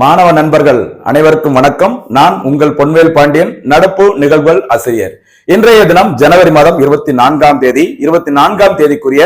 மாணவ நண்பர்கள் அனைவருக்கும் வணக்கம். நான் உங்கள் பொன்வேல் பாண்டியன். நடப்பு நிகழ்வுகள் ஆசிரியர். இன்றைய தினம் ஜனவரி மாதம் இருபத்தி நான்காம் தேதி. இருபத்தி நான்காம் தேதிக்குரிய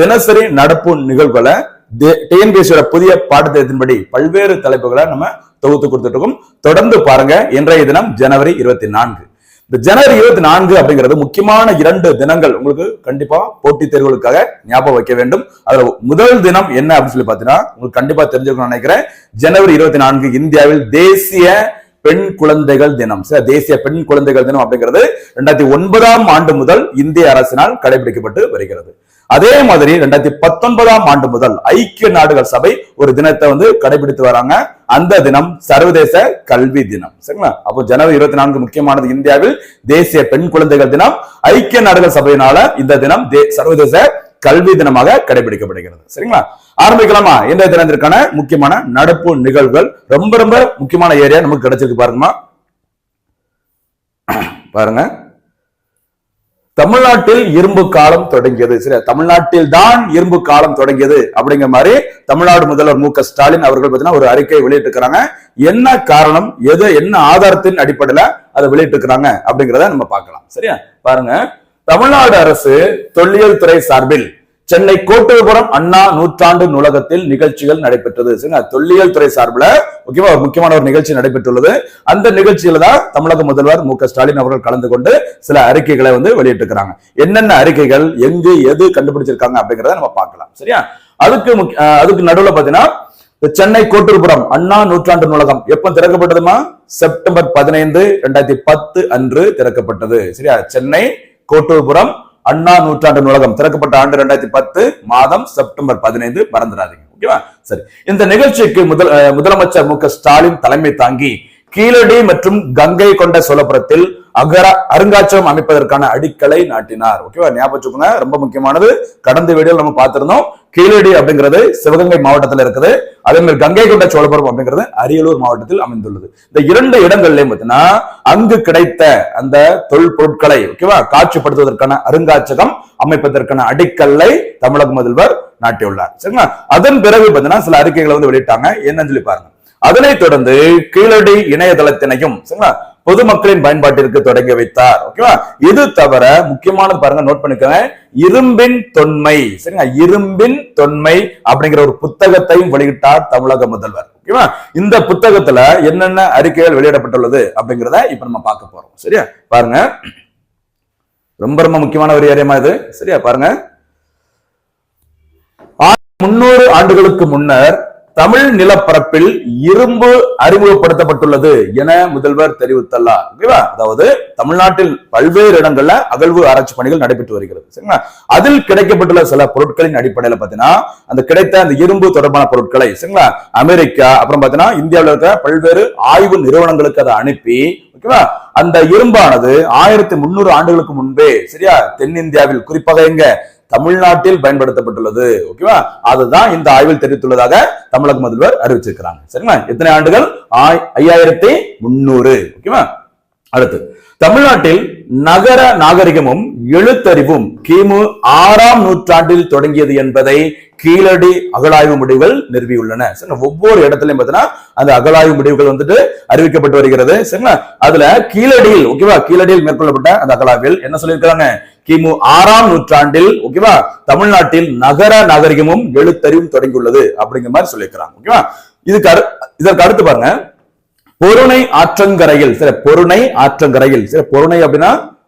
தினசரி நடப்பு நிகழ்வுகளை டிஎன்பிஎஸ்சியோட புதிய பாடத்திட்டத்தின்படி பல்வேறு தலைப்புகளை நம்ம தொகுத்து கொடுத்துட்டு இருக்கோம். தொடர்ந்து பாருங்க. இன்றைய தினம் ஜனவரி இருபத்தி நான்கு. இந்த ஜனவரி இருபத்தி நான்கு அப்படிங்கிறது முக்கியமான இரண்டு தினங்கள். உங்களுக்கு கண்டிப்பா போட்டித் தேர்வுகளுக்காக ஞாபகம் வைக்க வேண்டும். அதுல முதல் தினம் என்ன அப்படின்னு சொல்லி பாத்தீங்கன்னா உங்களுக்கு கண்டிப்பா தெரிஞ்சுக்கணும்னு நினைக்கிறேன். ஜனவரி இருபத்தி நான்கு இந்தியாவில் தேசிய பெண் குழந்தைகள் தினம். சரி, தேசிய பெண் குழந்தைகள் தினம் அப்படிங்கிறது ரெண்டாயிரத்தி ஒன்பதாம் ஆண்டு முதல் இந்திய அரசினால் கடைபிடிக்கப்பட்டு வருகிறது. அதே மாதிரி ரெண்டாயிரத்தி பத்தொன்பதாம் ஆண்டு முதல் ஐக்கிய நாடுகள் சபை ஒரு தினத்தை வந்து கடைபிடித்து வராங்க. அந்த தினம் சர்வதேச கல்வி தினம். சரிங்களா? அப்போ ஜனவரி இருபத்தி நான்கு முக்கியமானது இந்தியாவில் தேசிய பெண் குழந்தைகள் தினம். ஐக்கிய நாடுகள் சபையினால இந்த தினம் தே- சர்வதேச கல்வி தினமாக கடைபிடிக்கப்படுகிறது. சரிங்களா? ஆரம்பிக்கலாமா? இந்த தினத்திற்கான முக்கியமான நடப்பு நிகழ்வுகள். ரொம்ப ரொம்ப முக்கியமான ஏரியா நமக்கு கிடைச்சிருக்கு பாருங்கம்மா. பாருங்க. தமிழ்நாட்டில் இரும்பு காலம் தொடங்கியது. சரி தமிழ்நாட்டில் தான் இரும்பு காலம் தொடங்கியது அப்படிங்கிற மாதிரி தமிழ்நாடு முதல்வர் மு க ஸ்டாலின் அவர்கள் பார்த்தீங்கன்னா ஒரு அறிக்கை வெளியிட்டிருக்கிறாங்க. என்ன காரணம்? எது? என்ன ஆதாரத்தின் அடிப்படையில அதை வெளியிட்டிருக்கிறாங்க அப்படிங்கிறத நம்ம பார்க்கலாம். சரியா? பாருங்க. தமிழ்நாடு அரசு தொல்லியல் துறை சார்பில் சென்னை கோட்டூர்புரம் அண்ணா நூற்றாண்டு நூலகத்தில் நிகழ்ச்சிகள் நடைபெற்றது. சரிங்களா? தொல்லியல் துறை சார்பில் முக்கியமா ஒரு முக்கியமான ஒரு நிகழ்ச்சி நடைபெற்றுள்ளது. அந்த நிகழ்ச்சியில தான் தமிழக முதல்வர் மு க ஸ்டாலின் அவர்கள் கலந்து கொண்டு சில அறிக்கைகளை வந்து வெளியிட்டிருக்கிறாங்க. என்னென்ன அறிக்கைகள் எங்கு எது கண்டுபிடிச்சிருக்காங்க அப்படிங்கிறத நம்ம பார்க்கலாம். சரியா? அதுக்கு முக்கிய- அதுக்கு நடுவுல பாத்தீங்கன்னா சென்னை கோட்டூர்புரம் அண்ணா நூற்றாண்டு நூலகம் எப்ப திறக்கப்பட்டதுமா? செப்டம்பர் பதினைந்து ரெண்டாயிரத்தி பத்து அன்று திறக்கப்பட்டது. சரியா? சென்னை கோட்டூர்புரம் அண்ணா நூற்றாண்டு நூலகம் திறக்கப்பட்ட ஆண்டு ரெண்டாயிரத்தி பத்து மாதம் செப்டம்பர் பதினைந்து மறந்துடாதீங்க. ஓகேவா? சரி. இந்த நிகழ்ச்சிக்கு முதல் முதலமைச்சர் மு க ஸ்டாலின் தலைமை தாங்கி கீழடி மற்றும் கங்கை கொண்ட சோழபுரத்தில் அகர அருங்காட்சியகம் அமைப்பதற்கான அடிக்கலை நாட்டினார். ஓகேவா ஞாபகம் ரொம்ப முக்கியமானது. கடந்த வீடியோ நம்ம பார்த்திருந்தோம். கீழடி அப்படிங்கிறது சிவகங்கை மாவட்டத்தில் இருக்குது. அதே மாதிரி கங்கை கொண்ட சோழபுரம் அப்படிங்கிறது அரியலூர் மாவட்டத்தில் அமைந்துள்ளது. இந்த இரண்டு இடங்கள்லயும் பார்த்தீங்கன்னா அங்கு கிடைத்த அந்த தொல் பொருட்களை ஓகேவா காட்சிப்படுத்துவதற்கான அருங்காட்சியகம் அமைப்பதற்கான அடிக்கல்லை தமிழக முதல்வர் நாட்டியுள்ளார். சரிங்களா? அதன் பிறகு பார்த்தீங்கன்னா சில அறிக்கைகளை வந்து வெளியிட்டாங்க. என்னன்னு சொல்லி பாருங்க. அதனைத் தொடர்ந்து கீழடி இணையதளத்தினையும் சரிங்களா? பொதுமக்களின் பயன்பாட்டிற்கு தொடங்கி வைத்தார். ஓகேவா இது தவிர முக்கியமானது பாருங்க நோட் பண்ணிக்கோங்க. இரும்பின் தொன்மை. சரிங்க இரும்பின் தொன்மை அப்படிங்கிற ஒரு புத்தகத்தையும் வெளியிட்டார் தமிழக முதல்வர். ஓகேவா இந்த புத்தகத்துல என்னென்ன அறிக்கைகள் வெளியிடப்பட்டுள்ளது அப்படிங்கிறத இப்ப நம்ம பார்க்க போறோம். சரியா? பாருங்க. ரொம்ப ரொம்ப முக்கியமான ஒரு ஏரியமா இது. சரியா? பாருங்க. முன்னூறு ஆண்டுகளுக்கு முன்னர் தமிழ் நிலப்பரப்பில் இரும்பு அறிமுகப்படுத்தப்பட்டுள்ளது என முதல்வர் தெரிவித்துள்ளார். ஓகேவா? அதாவது தமிழ்நாட்டில் பல்வேறு இடங்கள்ல அகழ்வு ஆராய்ச்சி பணிகள் நடைபெற்று வருகிறது. சரிங்களா? அதில் கிடைக்கப்பட்டுள்ள சில பொருட்களின் அடிப்படையில பாத்தீங்கன்னா அந்த கிடைத்த அந்த இரும்பு தொடர்பான பொருட்களை சரிங்களா? அமெரிக்கா அப்புறம் பாத்தீங்கன்னா இந்தியாவில் இருக்கிற பல்வேறு ஆய்வு நிறுவனங்களுக்கு அதை அனுப்பி ஓகேவா? அந்த இரும்பானது ஆயிரத்தி முன்னூறு ஆண்டுகளுக்கு முன்பே சரியா? தென்னிந்தியாவில் குறிப்பாக எங்க? தமிழ்நாட்டில் பயன்படுத்தப்பட்டுள்ளது. ஓகேவா அதுதான் இந்த ஆய்வில் தெரிவித்துள்ளதாக தமிழக முதல்வர் அறிவிச்சிருக்கிறாங்க. சரிங்களா? எத்தனை ஆண்டுகள்? ஐயாயிரத்தி முன்னூறு. ஓகேவா அடுத்து தமிழ்நாட்டில் நகர நாகரிகமும் எழுத்தறிவும் கிமு ஆறாம் நூற்றாண்டில் தொடங்கியது என்பதை கீழடி அகழாய்வு முடிவுகள் நிறுவியுள்ளன. சரிங்களா? ஒவ்வொரு இடத்துலயும் பார்த்தீங்கன்னா அந்த அகழாய்வு முடிவுகள் வந்துட்டு அறிவிக்கப்பட்டு வருகிறது. சரிங்களா? அதுல கீழடியில் ஓகேவா? கீழடியில் மேற்கொள்ளப்பட்ட அந்த அகழாய்வில் என்ன சொல்லியிருக்காங்க கிமு ஆறாம் நூற்றாண்டில் ஓகேவா? தமிழ்நாட்டில் நகர நாகரிகமும் எழுத்தறிவும் தொடங்கியுள்ளது அப்படிங்கிற மாதிரி சொல்லியிருக்கிறாங்க. ஓகேவா? இதுக்கு அடு- இதற்கு அடுத்து பாருங்க. பொருணை ஆற்றங்கரையில் சரி பொருணை ஆற்றங்கரையில் சரி பொருணை அப்படின்னா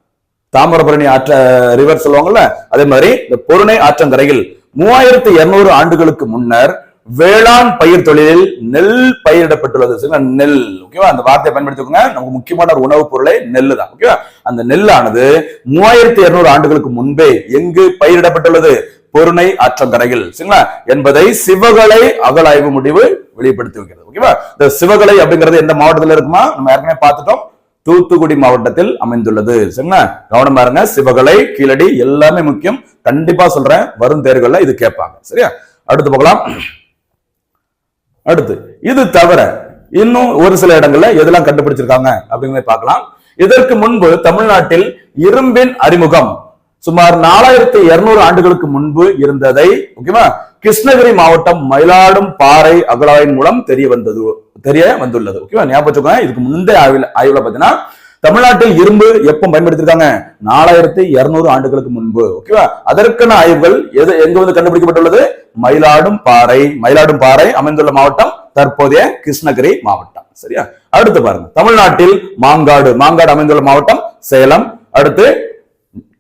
தாமிரபரணி ஆற்ற ரிவர் சொல்லுவாங்கல்ல அதே மாதிரி இந்த பொருணை ஆற்றங்கரையில் மூவாயிரத்தி இருநூறு ஆண்டுகளுக்கு முன்னர் வேளாண் பயிர் தொழிலில் நெல் பயிரிடப்பட்டுள்ளது. நெல். ஓகேவா அந்த வார்த்தையை பயன்படுத்திக்கோங்க. நமக்கு முக்கியமான ஒரு உணவுப் பொருளே நெல் தான். ஓகேவா அந்த நெல்லானது மூவாயிரத்தி இருநூறு ஆண்டுகளுக்கு முன்பே எங்கு பயிரிடப்பட்டுள்ளது? பொருணை ஆற்றங்கரையில். சரிங்களா? என்பதை சிவகலை அகலாய்வு முடிவு வெளிப்படுத்தி வைக்கிறது ஓகேவா இந்த சிவகலை அப்படிங்கிறது எந்த மாவட்டத்தில் இருக்குமா? நம்ம ஏற்கனவே பார்த்துட்டோம். தூத்துக்குடி மாவட்டத்தில் அமைந்துள்ளது. சரிங்களா? கவனம் பாருங்க. சிவகலை கீழடி எல்லாமே முக்கியம். கண்டிப்பா சொல்றேன். வரும் தேர்வுகள்ல இது கேட்பாங்க. சரியா? அடுத்து போகலாம். அடுத்து இது தவிர இன்னும் ஒரு சில இடங்கள்ல எதெல்லாம் கண்டுபிடிச்சிருக்காங்க அப்படிங்கிறத பார்க்கலாம். இதற்கு முன்பு தமிழ்நாட்டில் இரும்பின் அறிமுகம் சுமார் நாலாயிரத்தி இருநூறு ஆண்டுகளுக்கு முன்பு இருந்ததை ஓகேவா? கிருஷ்ணகிரி மாவட்டம் மயிலாடும் பாறை அகழாயின் மூலம் தெரிய வந்தது தெரிய வந்துள்ளது ஓகேவா? ஞாபகம் இதுக்கு முந்தைய ஆய்வுல ஆய்வுல பாத்தீங்கன்னா தமிழ்நாட்டில் இரும்பு எப்ப பயன்படுத்திருக்காங்க நாலாயிரத்தி இருநூறு ஆண்டுகளுக்கு முன்பு ஓகேவா? அதற்கான ஆய்வுகள் எது எங்க வந்து கண்டுபிடிக்கப்பட்டுள்ளது? மயிலாடும் பாறை மயிலாடும் பாறை அமைந்துள்ள மாவட்டம் தற்போதைய கிருஷ்ணகிரி மாவட்டம் சரியா? அடுத்து பாருங்க தமிழ்நாட்டில் மாங்காடு மாங்காடு அமைந்துள்ள மாவட்டம் சேலம் அடுத்து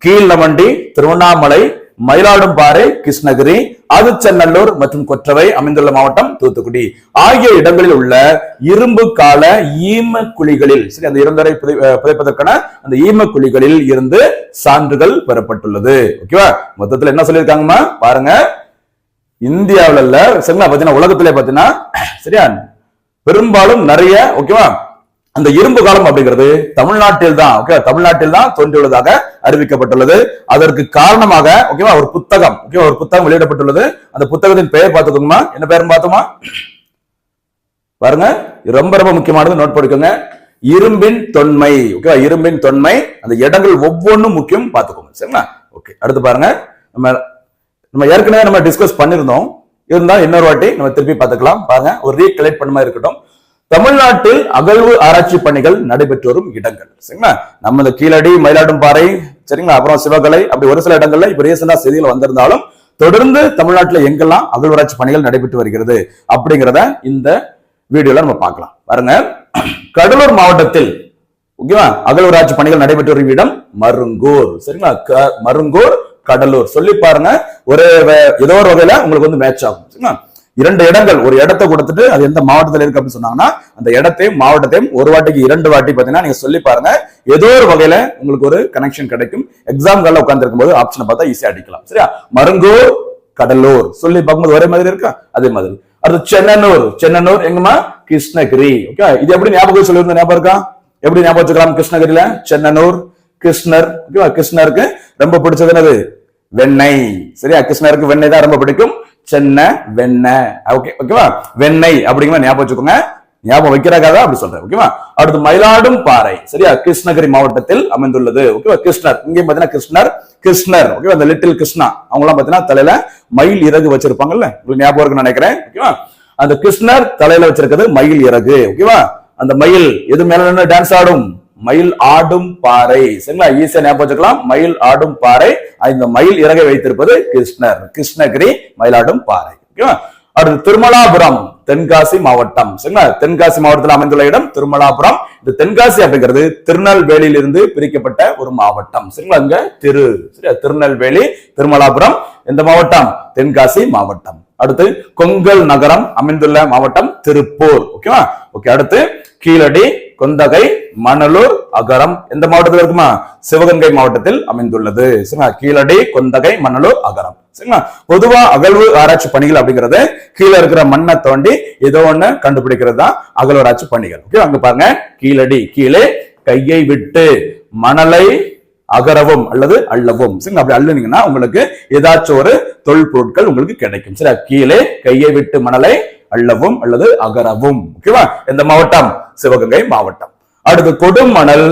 கீழ்நமண்டி திருவண்ணாமலை மயிலாடும்பாறை கிருஷ்ணகிரி ஆதிச்சநல்லூர் மற்றும் கொற்றவை அமைந்துள்ள மாவட்டம் தூத்துக்குடி. ஆகிய இடங்களில் உள்ள இரும்பு கால ஈம குழிகளில் சரி அந்த இருந்தரை புதை- புதைப்பதற்கான அந்த ஈம குழிகளில் இருந்து சான்றுகள் பெறப்பட்டுள்ளது. ஓகேவா? மொத்தத்துல என்ன சொல்லியிருக்காங்கம்மா? பாருங்க. இந்தியாவுல இல்ல சரிங்களா? பாத்தீங்கன்னா உலகத்திலே பாத்தீங்கன்னா சரியா? பெரும்பாலும் நிறைய ஓகேவா? அந்த இரும்பு காலம் அப்படிங்கிறது தமிழ்நாட்டில் தான் ஓகே தமிழ்நாட்டில் தான் தோன்றியுள்ளதாக அறிவிக்கப்பட்டுள்ளது. அதற்கு காரணமாக ஓகேவா ஒரு புத்தகம் ஓகேவா ஒரு புத்தகம் வெளியிடப்பட்டுள்ளது. அந்த புத்தகத்தின் பெயர் பார்த்துக்கோங்கம்மா என்ன பெயர் பார்த்தோமா? பாருங்க இது ரொம்ப ரொம்ப முக்கியமானது நோட் பண்ணிக்கோங்க. இரும்பின் தொன்மை ஓகேவா இரும்பின் தொன்மை அந்த இடங்கள் ஒவ்வொன்றும் முக்கியம் பார்த்துக்கோங்க சரிங்களா? ஓகே அடுத்து பாருங்க நம்ம நம்ம ஏற்கனவே நம்ம டிஸ்கஸ் பண்ணியிருந்தோம். இருந்தால் இன்னொரு வாட்டி நம்ம திருப்பி பார்த்துக்கலாம். பாருங்க ஒரு ரீகலெக்ட் பண்ண மாதிரி இருக்கட்டும். தமிழ்நாட்டில் அகழ்வு ஆராய்ச்சி பணிகள் நடைபெற்று வரும் இடங்கள். சரிங்களா? நம்ம இந்த கீழடி மயிலாடும்பாறை சரிங்களா? அப்புறம் சிவகலை அப்படி ஒரு சில இடங்கள்ல இப்ப ரீசெண்டா செய்திகள் வந்திருந்தாலும் தொடர்ந்து தமிழ்நாட்டுல எங்கெல்லாம் அகழ்வாராய்ச்சி பணிகள் நடைபெற்று வருகிறது அப்படிங்கிறத இந்த வீடியோல நம்ம பார்க்கலாம். பாருங்க. கடலூர் மாவட்டத்தில் ஓகேவா? அகழ்வாராய்ச்சி பணிகள் நடைபெற்று வரும் இடம் மருங்கூர். சரிங்களா? க- மருங்கூர் கடலூர். சொல்லி பாருங்க. ஒரு வே- ஏதோ ஒரு வகையில உங்களுக்கு வந்து மேட்ச் ஆகும். சரிங்களா? இரண்டு இடங்கள். ஒரு இடத்தை கொடுத்துட்டு அது எந்த மாவட்டத்தில் இருக்கு அப்படின்னு சொன்னாங்கன்னா அந்த இடத்தையும் மாவட்டத்தையும் ஒரு வாட்டிக்கு இரண்டு வாட்டி பார்த்தீங்கன்னா நீங்க சொல்லி பாருங்க. ஏதோ ஒரு வகையில உங்களுக்கு ஒரு கனெக்ஷன் கிடைக்கும். எக்ஸாம்கள்ல உட்காந்துருக்கும் போது ஆப்ஷனை பார்த்தா ஈஸியா அடிக்கலாம். சரியா? மருங்கூர் கடலூர். சொல்லி பார்க்கும்போது ஒரே மாதிரி இருக்கா? அதே மாதிரி. அடுத்து சென்னனூர். சென்னனூர் எங்கம்மா? கிருஷ்ணகிரி. ஓகே இது எப்படி ஞாபகம் சொல்லியிருந்த ஞாபகம் இருக்கா? எப்படி ஞாபகம் வச்சுக்கலாம் கிருஷ்ணகிரியில? சென்னனூர் கிருஷ்ணர். ஓகேவா கிருஷ்ணருக்கு ரொம்ப பிடிச்சது என்னது? வெண்ணெய். சரியா? கிருஷ்ணருக்கு வெண்ணெய் தான் ரொம்ப பிடிக்கும். சென்னை வெண்ணெய் ஓகே ஓகேவா வெண்ணெய் அப்படிங்கிற ஞாபகம் வச்சுக்கோங்க. ஞாபகம் வைக்கிறக்காக அப்படி சொல்றேன் ஓகேவா அடுத்து மயிலாடும் பாறை. சரியா? கிருஷ்ணகிரி மாவட்டத்தில் அமைந்துள்ளது ஓகேவா கிருஷ்ணர். இங்கேயும் பாத்தீங்கன்னா கிருஷ்ணர் கிருஷ்ணர் ஓகேவா அந்த லிட்டில் கிருஷ்ணா. அவங்க எல்லாம் பாத்தீங்கன்னா தலையில மயில் இறகு வச்சிருப்பாங்கல்ல? உங்களுக்கு ஞாபகம் இருக்குன்னு நினைக்கிறேன் ஓகேவா அந்த கிருஷ்ணர் தலையில வச்சிருக்கிறது மயில் இறகு ஓகேவா அந்த மயில் எது மேல டான்ஸ் ஆடும்? மயில் ஆடும் பாறை. சரிங்களா? ஈஸியா ஞாபகம் வச்சுக்கலாம். மயில் ஆடும் பாறை. இந்த மயில் இறகை வைத்திருப்பது கிருஷ்ணர். கிருஷ்ணகிரி மயிலாடும் பாறை. ஓகேவா? அடுத்து திருமலாபுரம் தென்காசி மாவட்டம். சரிங்களா? தென்காசி மாவட்டத்தில் அமைந்துள்ள இடம் திருமலாபுரம். இந்த தென்காசி அப்படிங்கிறது திருநெல்வேலியிலிருந்து பிரிக்கப்பட்ட ஒரு மாவட்டம். சரிங்களா? இங்க திரு. சரியா? திருநெல்வேலி திருமலாபுரம் எந்த மாவட்டம். தென்காசி மாவட்டம். அடுத்து கொங்கல் நகரம் அமைந்துள்ள மாவட்டம் திருப்பூர். ஓகேவா? ஓகே அடுத்து கீழடி கொந்தகை மணலூர் அகரம் எந்த மாவட்டத்தில் இருக்குமா? சிவகங்கை மாவட்டத்தில் அமைந்துள்ளது. சரிங்களா? கீழடி கொந்தகை மணலூர் அகரம். சரிங்களா? பொதுவா அகழ்வு ஆராய்ச்சி பணிகள் அப்படிங்கறது கீழே இருக்கிற மண்ணை தோண்டி ஏதோ ஒண்ணு கண்டுபிடிக்கிறது தான் அகழ்வாராய்ச்சி பணிகள். ஓகே அங்க பாருங்க. கீழடி கீழே கையை விட்டு மணலை அகரவும் அல்லது அள்ளவும். சரி அப்படி அள்ளுனீங்கன்னா உங்களுக்கு ஏதாச்சும் ஒரு தொல்பொருட்கள் உங்களுக்கு கிடைக்கும். சரி கீழே கையை விட்டு மணலை அள்ளவும் அல்லது அகரவும். ஓகேவா எந்த மாவட்டம்? சிவகங்கை மாவட்டம். அடுத்து கொடும் மணல்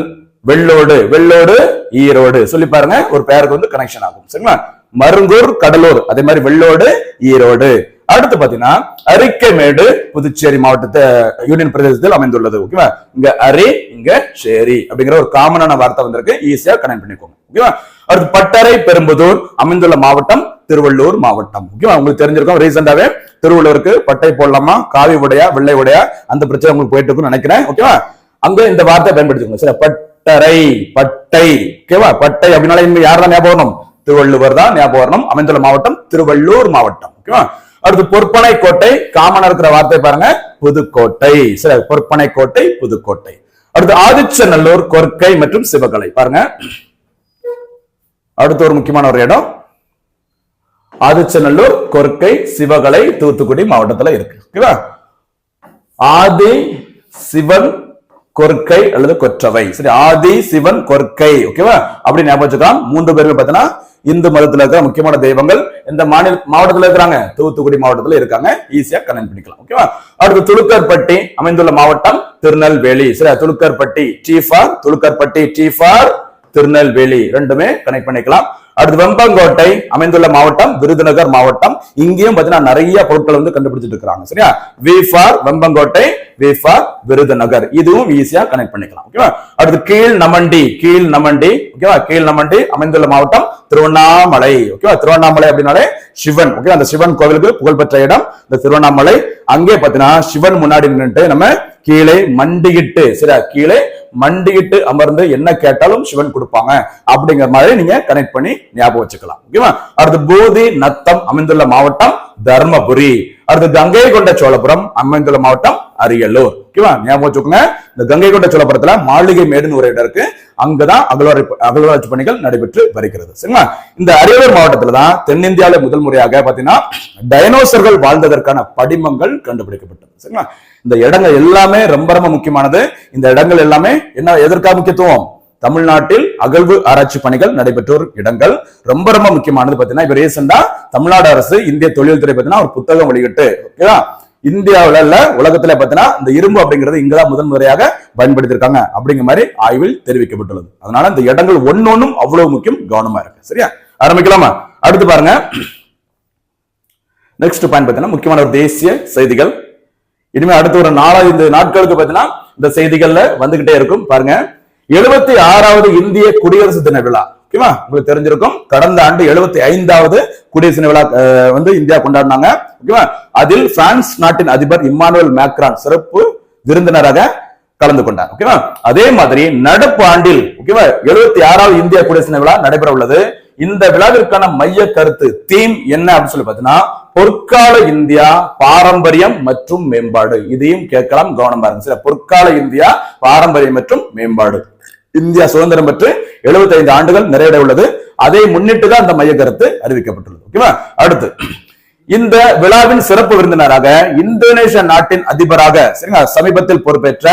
வெள்ளோடு வெள்ளோடு ஈரோடு. சொல்லி பாருங்க ஒரு பெயருக்கு வந்து கனெக்ஷன் ஆகும். சரிங்களா? மருங்கூர் கடலூர். அதே மாதிரி வெள்ளோடு ஈரோடு. அடுத்து பாத்தீங்கன்னா அரிக்கைமேடு புதுச்சேரி மாவட்டத்தை யூனியன் பிரதேசத்தில் அமைந்துள்ளது. ஓகேவா இங்க அரி இங்க ஷேரி அப்படிங்கிற ஒரு காமனான வார்த்தை வந்திருக்கு. ஈஸியா கனெக்ட் பண்ணிக்கோங்க. ஓகேவா அடுத்து பட்டறை பெரும்புதூர் அமைந்துள்ள மாவட்டம் திருவள்ளூர் மாவட்டம். ஓகேவா உங்களுக்கு தெரிஞ்சிருக்கும் ரீசெண்டாவே திருவள்ளூருக்கு பட்டை போடலாமா? காவி உடையா வெள்ளை உடையா? அந்த பிரச்சனை உங்களுக்கு போயிட்டு இருக்கும்னு நினைக்கிறேன். ஓகேவா அங்க இந்த வார்த்தை பயன்படுத்திக்கோங்க. சரி பட்டறை பட்டை. ஓகேவா? பட்டை அப்படின்னால இனிமே யார் தான் ஞாபகம் வரணும்? திருவள்ளுவர் தான் ஞாபகம் வரணும். அமைந்துள்ள மாவட்டம் திருவள்ளூர் மாவட்டம். ஓகேவா? அடுத்து பொற்பனை கோட்டை காமனா இருக்கிற வார்த்தை பாருங்க. புதுக்கோட்டை. சரி பொற்பனை கோட்டை புதுக்கோட்டை. அடுத்து ஆதிச்சநல்லூர் கொற்கை மற்றும் சிவகலை. பாருங்க. அடுத்து ஒரு முக்கியமான ஒரு இடம். ஆதிச்சநல்லூர் கொற்கை சிவகலை தூத்துக்குடி மாவட்டத்துல இருக்கு. ஓகேவா? ஆதி சிவன் கொற்கை அல்லது கொற்றவை. சரி ஆதி சிவன் கொற்கை. ஓகேவா அப்படி ஞாபகம் வச்சுக்கலாம். மூன்று பேருமே பார்த்தீங்கன்னா இந்து மதத்துல இருக்கிற முக்கியமான தெய்வங்கள் இந்த மாநில மாவட்டத்துல இருக்கிறாங்க. தூத்துக்குடி மாவட்டத்துல இருக்காங்க. ஈஸியா கனெக்ட் பண்ணிக்கலாம். ஓகேவா அடுத்து துளுக்கர்பட்டி அமைந்துள்ள மாவட்டம் திருநெல்வேலி. சரி துளுக்கர்பட்டி சீஃபார் துளுக்கர்பட்டி சீஃபார் திருநெல்வேலி. ரெண்டுமே கனெக்ட் பண்ணிக்கலாம். அடுத்து வெம்பங்கோட்டை அமைந்துள்ள மாவட்டம் விருதுநகர் மாவட்டம். இங்கேயும் பாத்தீங்கன்னா நிறைய பொருட்கள் வந்து கண்டுபிடிச்சிட்டு இருக்காங்க. சரியா? V for Vembakottai V for Virudhunagar. இதுவும் ஈஸியா கனெக்ட் பண்ணிக்கலாம். ஓகேவா அடுத்து கீழ் நமண்டி கீழ் நமண்டி. ஓகேவா கீழ் நமண்டி அமைந்துள்ள மாவட்டம் திருவண்ணாமலை. ஓகேவா திருவண்ணாமலை அப்படின்னாலே சிவன். ஓகே அந்த சிவன் கோவிலுக்கு புகழ்பெற்ற இடம் இந்த திருவண்ணாமலை. அங்கே பாத்தீங்கன்னா சிவன் முன்னாடி நின்றுட்டு நம்ம கீழே மண்டியிட்டு சரியா? கீழே மண்டியிட்டு அமர்ந்து என்ன கேட்டாலும் சிவன் கொடுப்பாங்க. அப்படிங்கிற மாதிரி நீங்க கனெக்ட் பண்ணி ஞாபகம் வச்சுக்கலாம். ஓகேவா அடுத்து போதி நத்தம் அமைந்துள்ள மாவட்டம் தர்மபுரி. அடுத்து கங்கை கொண்ட சோழபுரம் அமைந்துள்ள மாவட்டம் அரியலூர். ஓகேவா ஞாபகம் வச்சுக்கோங்க. இந்த கங்கை கொண்ட சோழபுரத்துல மாளிகை மேடுன்னு ஒரு இடம் இருக்கு. அங்கதான் அகழ்வாராய்ச்சி அகழ்வாராய்ச்சி பணிகள் நடைபெற்று வருகிறது. சரிங்களா? இந்த அரியலூர் மாவட்டத்துல தான் தென்னிந்தியாவில முதல் முறையாக பாத்தீங்கன்னா டைனோசர்கள் வாழ்ந்ததற்கான படிமங்கள் கண்டுபிடிக்கப்பட்டது. சரிங்களா? இந்த இடங்கள் எல்லாமே ரொம்ப ரொம்ப முக்கியமானது. இந்த இடங்கள் எல்லாமே என்ன எதற்காக முக்கியத்துவம்? தமிழ்நாட்டில் அகழ்வு ஆராய்ச்சி பணிகள் நடைபெற்ற இடங்கள். ரொம்ப ரொம்ப முக்கியமானது பாத்தீங்கன்னா இப்ப ரீசெண்டா தமிழ்நாடு அரசு இந்திய தொழில்துறை பாத்தீங்கன்னா ஒரு புத்தகம் வெளியிட்டு ஓகேவா இந்தியாவுல இல்ல உலகத்துல பாத்தீங்கன்னா இந்த இரும்பு அப்படிங்கிறது இங்கதான் முதன் முறையாக பயன்படுத்தியிருக்காங்க அப்படிங்கிற மாதிரி ஆய்வில் தெரிவிக்கப்பட்டுள்ளது. அதனால இந்த இடங்கள் ஒன்னொன்னும் அவ்வளவு முக்கியம் கவனமா இருக்கு. சரியா? ஆரம்பிக்கலாமா? அடுத்து பாருங்க. நெக்ஸ்ட் பாயிண்ட் பாத்தீங்கன்னா முக்கியமான ஒரு தேசிய செய்திகள். இனிமே அடுத்த ஒரு நாலாவது நாட்களுக்கு பாத்தீங்கன்னா இந்த செய்திகள்ல வந்துகிட்டே இருக்கும். பாருங்க. எழுபத்தி ஆறாவது இந்திய குடியரசு தின விழா. ஓகேவா? உங்களுக்கு தெரிஞ்சிருக்கும். கடந்த ஆண்டு எழுபத்தி ஐந்தாவது குடியரசு தின விழா வந்து இந்தியா கொண்டாடினாங்க. ஓகேவா? அதில் பிரான்ஸ் நாட்டின் அதிபர் இம்மானுவல் மேக்ரான் சிறப்பு விருந்தினராக கலந்து கொண்டார். ஓகேவா? அதே மாதிரி நடப்பு ஆண்டில் ஓகேவா? எழுபத்தி ஆறாவது இந்திய குடியரசு தின விழா நடைபெற உள்ளது இந்த விழாவிற்கான மைய கருத்து தீம் என்ன அப்படின்னு சொல்லி பாத்தீங்கன்னா பொற்கால இந்தியா பாரம்பரியம் மற்றும் மேம்பாடு. இதையும் கேட்கலாம் கவனமா இருங்க சில பொற்கால இந்தியா பாரம்பரியம் மற்றும் மேம்பாடு. இந்தியா சுதந்திரம் பெற்று 75 ஆண்டுகள் நிறைவேற உள்ளது. அதை முன்னிட்டு தான் அந்த மைய கருத்து அறிவிக்கப்பட்டுள்ளது. ஓகேவா? அடுத்து இந்த விழாவின் சிறப்பு விருந்தினராக இந்தோனேஷிய நாட்டின் அதிபராக சரிங்களா சமீபத்தில் பொறுப்பேற்ற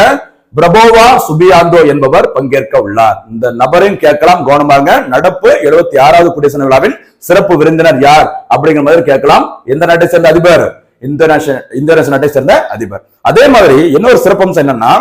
பிரபோவா சுபியாந்தோ என்பவர் பங்கேற்க உள்ளார். இந்த நபரையும் கேட்கலாம் கவனமாக நடப்பு 76வது ஆறாவது குடியரசு விழாவின் சிறப்பு விருந்தினர் யார் அப்படிங்கிற மாதிரி கேட்கலாம். எந்த நாட்டை சேர்ந்த அதிபர்? இந்தோனேஷியா இந்தோனேஷிய நாட்டை சேர்ந்த அதிபர். அதே மாதிரி இன்னொரு சிறப்பம்சம் என்னன்னா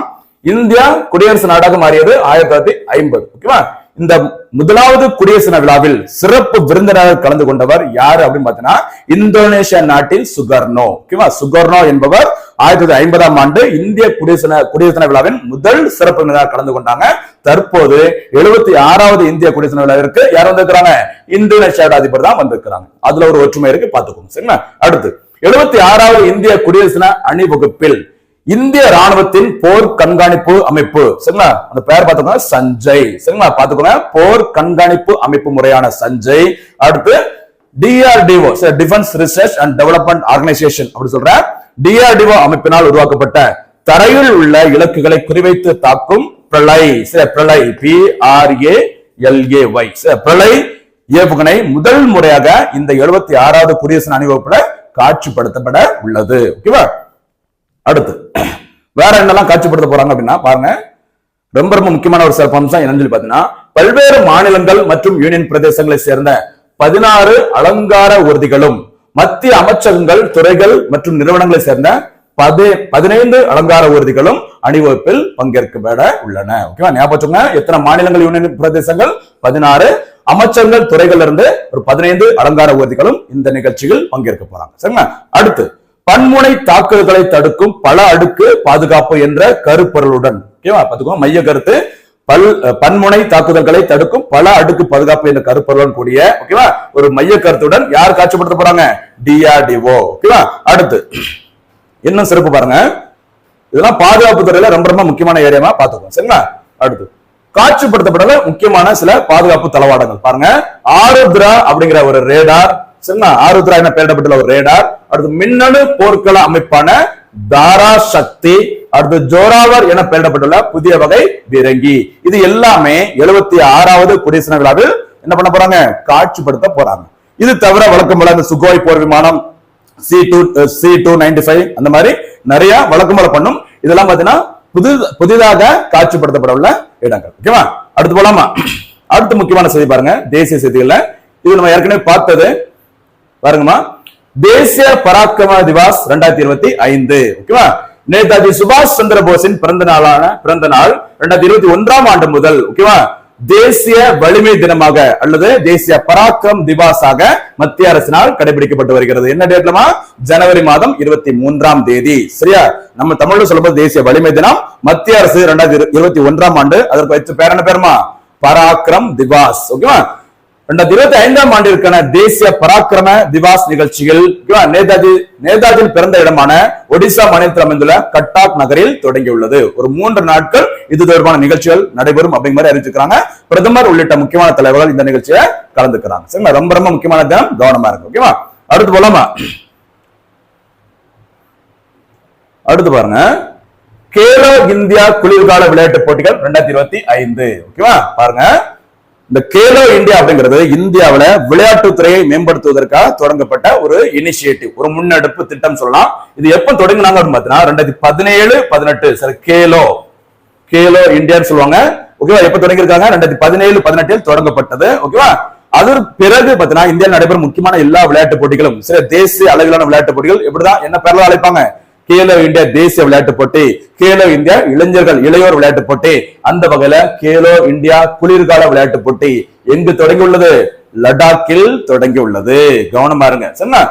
இந்தியா குடியரசு நாடாக மாறியது ஆயிரத்தி தொள்ளாயிரத்தி ஐம்பது. ஓகேவா இந்த முதலாவது குடியரசு தின விழாவில் சிறப்பு விருந்தினராக கலந்து கொண்டவர் யாரு அப்படின்னு பாத்தீங்கன்னா இந்தோனேஷியா நாட்டில் சுகர்னோ ஓகேவா சுகர்னோ என்பவர் ஆயிரத்தி தொள்ளாயிரத்தி ஐம்பதாம் ஆண்டு இந்திய குடியரசு குடியரசு தின விழாவின் முதல் சிறப்பு விருந்தினர் கலந்து கொண்டாங்க. தற்போது எழுபத்தி ஆறாவது இந்திய குடியரசு விழாவிற்கு யார் வந்திருக்கிறாங்க? இந்தோனேஷியாவோட அதிபர் தான் வந்திருக்கிறாங்க. அதுல ஒரு ஒற்றுமை இருக்கு. பாத்துக்கோங்க சரிங்களா? அடுத்து எழுபத்தி ஆறாவது இந்திய குடியரசு தின அணிவகுப்பில் இந்திய ராணுவத்தின் போர் கண்காணிப்பு அமைப்பு. சரிங்களா? அந்த பெயர் பார்த்துக்கோங்க. சஞ்சய். சரிங்களா? பார்த்துக்கோங்க. போர் கண்காணிப்பு அமைப்பு முறையான சஞ்சய். அடுத்து DRDO defence research and development organisation அப்படின்னு சொல்ற டிஆர்டிஓ அமைப்பினால் உருவாக்கப்பட்ட தரையில் உள்ள இலக்குகளை குறிவைத்து தாக்கும் பிரளய் சில Pralay P R A L A Y சில பிரளய் ஏவுகணை முதல் முறையாக இந்த எழுபத்தி ஆறாவது குடியரசு அணிவகுப்புல காட்சிப்படுத்தப்பட உள்ளது. ஓகேவா அடுத்து வேற என்னெல்லாம் காட்சிப்படுத்த போறாங்க அப்படின்னா பாருங்க. ரொம்ப ரொம்ப முக்கியமான ஒரு சிறப்பம்சம் என்னன்னு சொல்லி பாத்தீங்கன்னா பல்வேறு மாநிலங்கள் மற்றும் யூனியன் பிரதேசங்களை சேர்ந்த பதினாறு அலங்கார ஊர்திகளும் மத்திய அமைச்சகங்கள் துறைகள் மற்றும் நிறுவனங்களை சேர்ந்த பதி பதினைந்து அலங்கார ஊர்திகளும் அணிவகுப்பில் பங்கேற்கப்பட உள்ளன. ஓகேவா ஞாபகம் எத்தனை மாநிலங்கள் யூனியன் பிரதேசங்கள்? பதினாறு. அமைச்சர்கள் துறைகள் இருந்து ஒரு பதினைந்து அலங்கார ஊர்திகளும் இந்த நிகழ்ச்சியில் பங்கேற்க போறாங்க. சரிங்களா? அடுத்து பன்முனை தாக்குதல்களை தடுக்கும் பல அடுக்கு பாதுகாப்பு என்ற கருப்பொருளுடன். ஓகேவா மைய கருத்து பல் பன்முனை தாக்குதல்களை தடுக்கும் பல அடுக்கு பாதுகாப்பு என்ற கருப்பொருளுடன் கூடிய ஓகேவா? ஒரு மைய கருத்துடன் யார் காட்சிப்படுத்த போறாங்க? டிஆர்டிஓ ஓகேவா? அடுத்து இன்னும் சிறப்பு பாருங்க. இதெல்லாம் பாதுகாப்பு துறையில ரொம்ப ரொம்ப முக்கியமான ஏரியாமா பாத்துக்கோங்க சரிங்களா? அடுத்து காட்சிப்படுத்தப்படல முக்கியமான சில பாதுகாப்பு தளவாடங்கள். பாருங்க. ஆருத்ரா அப்படிங்கிற ஒரு ரேடார் சரிங்களா? ஆருத்ரா என பெயரிடப்பட்டுள்ள ஒரு ரேடார் அடுத்து மின்னணு போர்க்கள அமைப்பான தாரா சக்தி அடுத்து ஜோராவர் என பெயரிடப்பட்டுள்ள புதிய வகை பீரங்கி. இது எல்லாமே எழுபத்தி ஆறாவது குடியரசு விழாவில் என்ன பண்ண போறாங்க? காட்சிப்படுத்த போறாங்க. இது தவிர வழக்கம் போல அந்த சுகோய் போர் விமானம் C two C two ninety five அந்த மாதிரி நிறைய வழக்கம் போல பண்ணும். இதெல்லாம் பாத்தீங்கன்னா புது புதிதாக காட்சிப்படுத்தப்பட உள்ள இடங்கள். ஓகேவா அடுத்து போலாமா? அடுத்து முக்கியமான செய்தி பாருங்க. தேசிய செய்திகள்ல. இது நம்ம ஏற்கனவே பார்த்தது. பாருங்கம்மா. தேசிய பராக்கிரம திவாஸ் ரெண்டாயிரத்தி இருபத்தி ஐந்து. ஓகேவா நேதாஜி சுபாஷ் சந்திர போஸின் பிறந்த நாளான பிறந்த நாள் ரெண்டாயிரத்தி இருபத்தி ஒன்றாம் ஆண்டு முதல் ஓகேவா தேசிய வலிமை தினமாக அல்லது தேசிய பராக்கிரம் திவாஸாக மத்திய அரசினால் கடைபிடிக்கப்பட்டு வருகிறது. என்ன டேட்லமா ஜனவரி மாதம் இருபத்தி மூன்றாம் தேதி. சரியா? நம்ம தமிழ்ல சொல்லும்போது தேசிய வலிமை தினம் மத்திய அரசு இரண்டாயிரத்தி இருபத்தி ஒன்றாம் ஆண்டு. அதற்கு வச்சு பேர் என்ன பேருமா? பராக்கிரம் திவாஸ். ஓகேவா ரெண்டாயிரத்தி இருபத்தி ஐந்தாம் ஆண்டிற்கான தேசிய பராக்கிரம திவாஸ் நிகழ்ச்சியில் நேதாஜி நேதாஜியின் பிறந்த இடமான ஒடிசா மாநிலத்தில் அமைந்துள்ள கட்டாக் நகரில் தொடங்கியுள்ளது. ஒரு மூன்று நாட்கள் இது தொடர்பான நிகழ்ச்சிகள் நடைபெறும் அப்படிங்கிற மாதிரி அறிவிச்சிருக்காங்க பிரதமர் உள்ளிட்ட முக்கியமான தலைவர்கள் இந்த நிகழ்ச்சியை கலந்துக்கிறாங்க. சரிங்களா? ரொம்ப ரொம்ப முக்கியமான தினம். கவனமா இருக்கு ஓகேவா? அடுத்து போலாமா? அடுத்து பாருங்க. கேலோ இந்தியா குளிர்கால விளையாட்டு போட்டிகள் ரெண்டாயிரத்தி இருபத்தி ஐந்து. ஓகேவா? பாருங்க. இந்த கேலோ இந்தியா அப்படிங்கிறது இந்தியாவுல விளையாட்டுத்துறையை மேம்படுத்துவதற்காக தொடங்கப்பட்ட ஒரு இனிஷியேட்டிவ் ஒரு முன்னெடுப்பு திட்டம் சொல்லலாம். இது எப்ப தொடங்கினாங்க அப்படின்னு பார்த்தீங்கன்னா ரெண்டாயிரத்தி பதினேழு பதினெட்டு சார் கேலோ. கேலோ இந்தியான்னு சொல்லுவாங்க. ஓகேவா எப்ப தொடங்கியிருக்காங்க? ரெண்டாயிரத்தி பதினேழு பதினெட்டில் தொடங்கப்பட்டது. ஓகேவா அதற்கு பிறகு பாத்தீங்கன்னா இந்தியாவில் நடைபெறும் முக்கியமான எல்லா விளையாட்டு போட்டிகளும் சில தேசிய அளவிலான விளையாட்டு போட்டிகள் எப்படிதான் என்ன பேர்ல அழைப்பாங்க? கேலோ இந்தியா தேசிய விளையாட்டு போட்டி கேலோ இந்தியா இளைஞர்கள் இளையோர் விளையாட்டு போட்டி. அந்த வகையில கேலோ இந்தியா குளிர்கால விளையாட்டு போட்டி எங்கு தொடங்கியுள்ளது? லடாக்கில் தொடங்கி உள்ளது கவனமா இருங்க சரிங்களா?